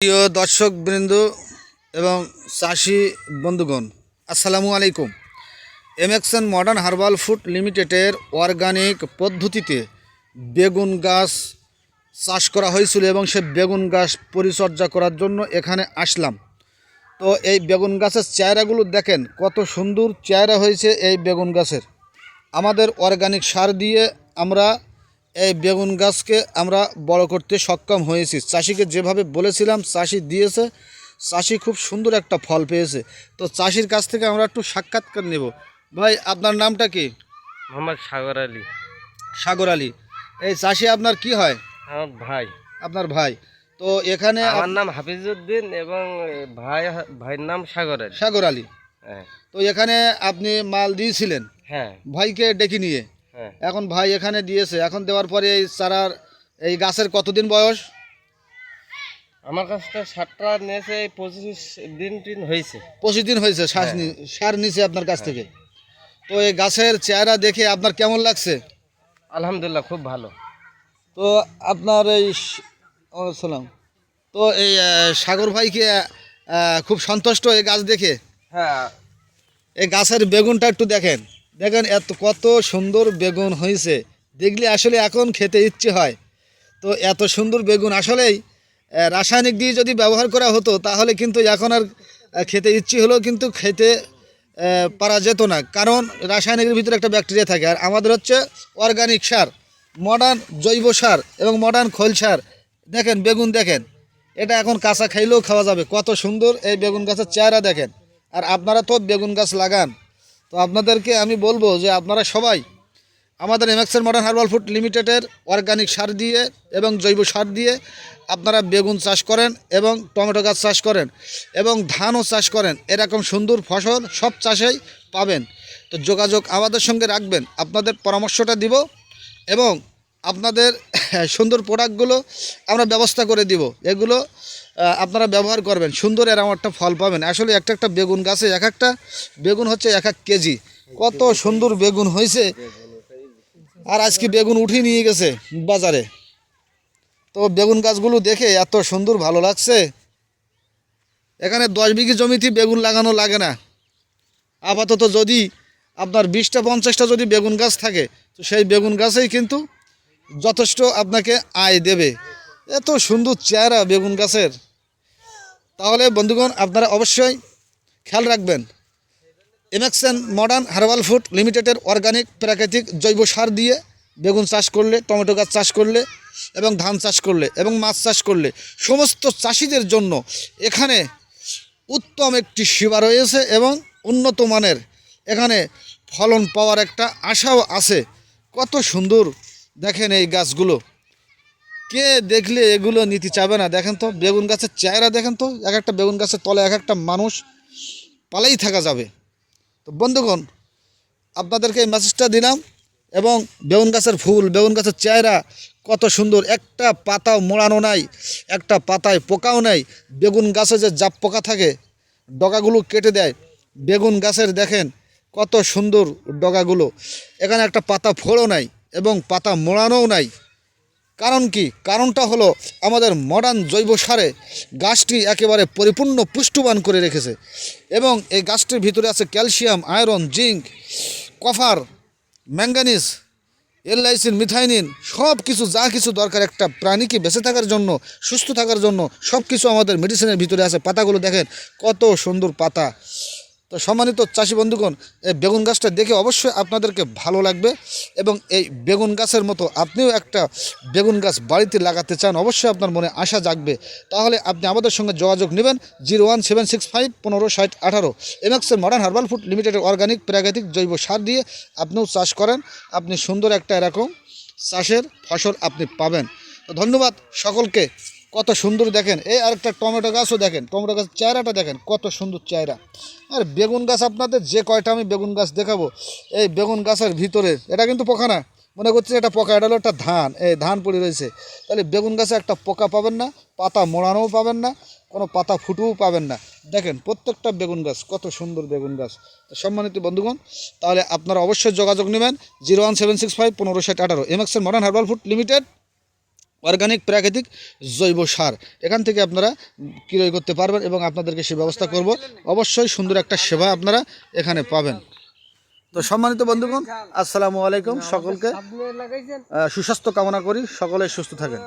প্রিয় দর্শক বৃন্দ এবং চাষি বন্ধুগণ, আসসালামু আলাইকুম। এমএক্সএন মডার্ন হার্বাল ফুড লিমিটেডের অর্গানিক পদ্ধতিতে বেগুন গাছ চাষ করা হয়েছিল এবং সে বেগুন গাছ পরিচর্যা করার জন্য এখানে আসলাম। তো এই বেগুন গাছের চেহারাগুলো দেখেন, কত সুন্দর চেহারা হয়েছে এই বেগুন গাছের। আমাদের অর্গানিক সার দিয়ে আমরা এই বেগুন গাছকে আমরা বড় করতে সক্ষম হয়েছি। চাষিকে যেভাবে বলেছিলাম চাষি দিয়েছে। চাষি খুব সুন্দর একটা ফল পেয়েছে। তো চাষির কাছ থেকে আমরা একটু সাক্ষাৎকার নেব। ভাই আপনার নামটা কি? মোহাম্মদ সাগর আলী। সাগর আলী। এই চাষি আপনার কি হয়? আমার ভাই। আপনার ভাই। তো এখানে আমার নাম হাফিজউদ্দিন এবং ভাই ভাইয়ের নাম সাগর আলী। সাগর আলী। হ্যাঁ। তো এখানে আপনি মাল দিয়েছিলেন। হ্যাঁ। ভাইকে ডেকে নিয়ে। এখন ভাই এখানে দিয়েছে। এখন দেওয়ার পরে এই চারার এই গাছের কতদিন বয়স? আমার কাছ সারটা নিয়েছে এই পঁচিশ দিন টিন হয়েছে। পঁচিশ দিন হয়েছে শ্বাস সার নিছে আপনার কাছ থেকে। তো এই গাছের চেহারা দেখে আপনার কেমন লাগছে? আলহামদুলিল্লাহ খুব ভালো। তো আপনার এই সালাম তো এই সাগর ভাইকে খুব সন্তুষ্ট এই গাছ দেখে। হ্যাঁ। এই গাছের বেগুনটা একটু দেখেন। দেখেন এত কত সুন্দর বেগুন হয়েছে। দেখলে আসলে এখন খেতে ইচ্ছে হয়। তো এত সুন্দর বেগুন আসলেই রাসায়নিক দিয়ে যদি ব্যবহার করা হতো, তাহলে কিন্তু এখন আর খেতে ইচ্ছে হলেও কিন্তু খেতে পারা যেত না। কারণ রাসায়নিকের ভিতরে একটা ব্যাকটেরিয়া থাকে। আর আমাদের হচ্ছে অর্গানিক সার মডার্ন জৈব সার এবং মডার্ন খোল সার। দেখেন, বেগুন দেখেন, এটা এখন কাঁচা খাইলেও খাওয়া যাবে। কত সুন্দর এই বেগুন গাছের চেহারা দেখেন। আর আপনারা তো বেগুন গাছ লাগান। তো আপনাদেরকে আমি বলব যে আপনারা সবাই আমাদের এমএক্সের মডার্ন হার্বাল ফুড লিমিটেডের অর্গানিক সার দিয়ে এবং জৈব সার দিয়ে আপনারা বেগুন চাষ করেন এবং টমেটো গাছ চাষ করেন এবং ধানও চাষ করেন। এরকম সুন্দর ফসল সব চাষেই পাবেন। তো যোগাযোগ আমাদের সঙ্গে রাখবেন। আপনাদের পরামর্শটা দিব এবং আপনাদের, সুন্দর প্রোডাক্টগুলো আমরা ব্যবস্থা করে দিব। এগুলো আপনারা ব্যবহার করবেন। সুন্দর এরকম একটা ফল পাবেন। আসলে একটা একটা বেগুন গাছে এক একটা বেগুন হচ্ছে এক এক কেজি। কত সুন্দর বেগুন হয়েছে। আর আজকে বেগুন উঠিয়ে নিয়ে গেছে বাজারে। তো বেগুন গাছগুলো দেখে এত সুন্দর ভালো লাগছে। এখানে দশ বিঘি জমিতে বেগুন লাগানো লাগে না। আপাতত যদি আপনার বিশটা পঞ্চাশটা যদি বেগুন গাছ থাকে, তো সেই বেগুন গাছেই কিন্তু যথেষ্ট আপনাকে আয় দেবে। এত সুন্দর চেহারা বেগুন গাছের। তাহলে বন্ধুগণ, আপনারা অবশ্যই খেয়াল রাখবেন এমএক্সএন মডার্ন হার্বাল ফুড লিমিটেডের অর্গানিক প্রাকৃতিক জৈব সার দিয়ে বেগুন চাষ করলে, টমেটো গাছ চাষ করলে এবং ধান চাষ করলে এবং মাছ চাষ করলে সমস্ত চাষিদের জন্য এখানে উত্তম একটি সেবা রয়েছে এবং উন্নত মানের এখানে ফলন পাওয়ার একটা আশাও আছে। কত সুন্দর দেখেন এই গাছগুলো। কে দেখলে এগুলো নিতে চাবে না? দেখেন তো, বেগুন গাছের চেহারা দেখেন তো, এক একটা বেগুন গাছের তলে এক একটা মানুষ পালেই থাকা যাবে। তো বন্ধুগণ, আপনাদেরকে এই মেসেজটা দিলাম এবং বেগুন গাছের ফুল, বেগুন গাছের চেহারা কত সুন্দর। একটা পাতাও মোড়ানো নাই, একটা পাতায় পোকাও নাই। বেগুন গাছে যে জাপ পোকা থাকে, ডগাগুলো কেটে দেয়। বেগুন গাছের দেখেন কত সুন্দর ডগাগুলো। এখানে একটা পাতা ফোড়ও নাই। এবং পাতা মোড়ানোও নাই। কারণ কি? কারণটা হলো আমাদের মডার্ন জৈব সারে গাছটি একেবারে পরিপূর্ণ পুষ্টবান করে রেখেছে এবং এই গাছটির ভিতরে আছে calcium, iron, zinc, copper, manganese allicin methionine সব কিছু যা কিছু দরকার একটা প্রাণীকে বেঁচে থাকার জন্য, সুস্থ থাকার জন্য সব কিছু আমাদের মেডিসিনের ভিতরে আছে। পাতাগুলো দেখেন কত সুন্দর পাতা। তো সম্মানিত চাষি বন্ধুগণ, এই বেগুন গাছটা দেখে অবশ্যই আপনাদেরকে ভালো লাগবে এবং এই বেগুন গাছের মতো আপনিও একটা বেগুন গাছ বাড়িতে লাগাতে চান, অবশ্যই আপনার মনে আশা জাগবে। তাহলে আপনি আমাদের সঙ্গে যোগাযোগ নেবেন zero one seven six five পনেরো ষাট আঠারো। এমএক্সের মডার্ন হার্বাল ফুড লিমিটেডের অর্গানিক প্রাকৃতিক জৈব সার দিয়ে আপনিও চাষ করেন, আপনি সুন্দর একটা এরকম চাষের ফসল আপনি পাবেন। তো ধন্যবাদ সকলকে। কত সুন্দর দেখেন। এই আরেকটা টমেটো গাছও দেখেন। টমেটো গাছের চেহারাটা দেখেন, কত সুন্দর চেহারা আর বেগুন গাছ আপনাদের, যে কয়টা আমি বেগুন গাছ দেখাবো, এই বেগুন গাছের ভিতরে, এটা কিন্তু পোকা না। মনে করছি এটা পোকা, এটা হলো একটা ধান, এই ধান পড়ে রয়েছে। তাহলে বেগুন গাছে একটা পোকা পাবেন না, পাতা মোড়ানোও পাবেন না, কোনো পাতা ফুটুও পাবেন না। দেখেন, প্রত্যেকটা বেগুন গাছ, কত সুন্দর বেগুন গাছ। সম্মানিত বন্ধুগণ, তাহলে আপনারা অবশ্যই যোগাযোগ নেবেন, zero one seven six five পনেরো ষাট আঠারো এমএক্সের modern herbal food limited. Organic প্রাকৃতিক জৈব সার। এখান থেকে আপনারা ক্রয় করতে পারবেন এবং আপনাদেরকে সে ব্যবস্থা করব। অবশ্যই সুন্দর একটা সেবা আপনারা এখানে পাবেন। তো সম্মানিত বন্ধুগণ, আসসালামু আলাইকুম সকলকে। সুস্বাস্থ্য কামনা করি। সকলে সুস্থ থাকেন।